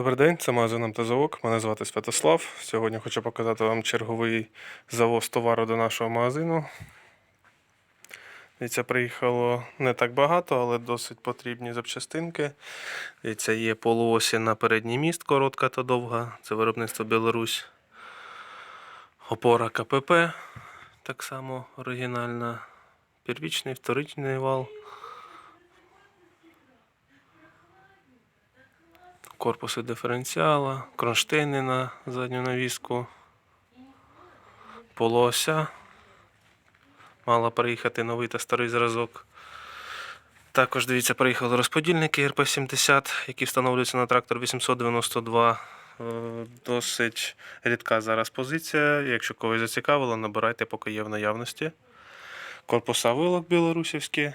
Добрий день, це магазин МТЗОК. Мене звати Святослав. Сьогодні хочу показати вам черговий завоз товару до нашого магазину. Дивіться, приїхало не так багато, але досить потрібні запчастинки. Дивіться, є полуосі на передній міст, коротка та довга. Це виробництво Білорусь. Опора КПП, так само оригінальна. Первічний, вторичний вал. Корпуси диференціала, кронштейни на задню навіску, полуося. Мала приїхати новий та старий зразок. Також дивіться, приїхали розподільники РП-70, які встановлюються на трактор 892. Е, Досить рідка зараз позиція. Якщо когось зацікавило, набирайте, поки є в наявності. Корпуса вилок білорусівські.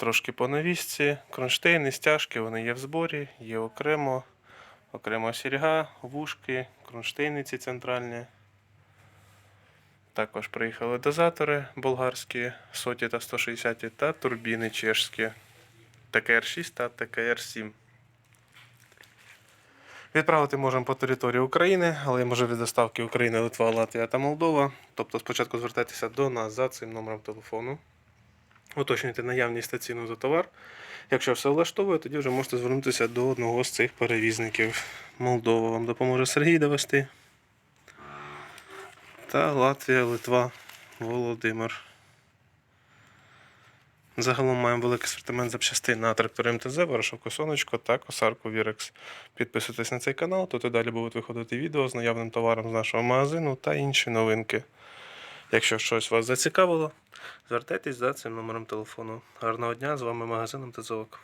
Трошки по навісці. Кронштейни, стяжки, вони є в зборі, є окремо. Окремо сірга, вушки, кронштейни ці центральні. Також приїхали дозатори болгарські, соті та 160 та турбіни чешські. ТКР-6 та ТКР-7. Відправити можемо по території України, але є можливість доставки України, Литва, Латвія та Молдова. Тобто спочатку звертайтеся до нас за цим номером телефону. Уточнюйте наявність та ціну за товар. Якщо все влаштовує, тоді вже можете звернутися до одного з цих перевізників. Молдова вам допоможе Сергій довести. Та Латвія, Литва, Володимир. Загалом маємо великий асортимент запчастин на трактори МТЗ, Ворошовку Сонечко та косарку Вірекс. Підписуйтесь на цей канал, тут і далі будуть виходити відео з наявним товаром з нашого магазину та інші новинки. Якщо щось вас зацікавило, звертайтесь за цим номером телефону. Гарного дня, з вами магазин МТЗОК.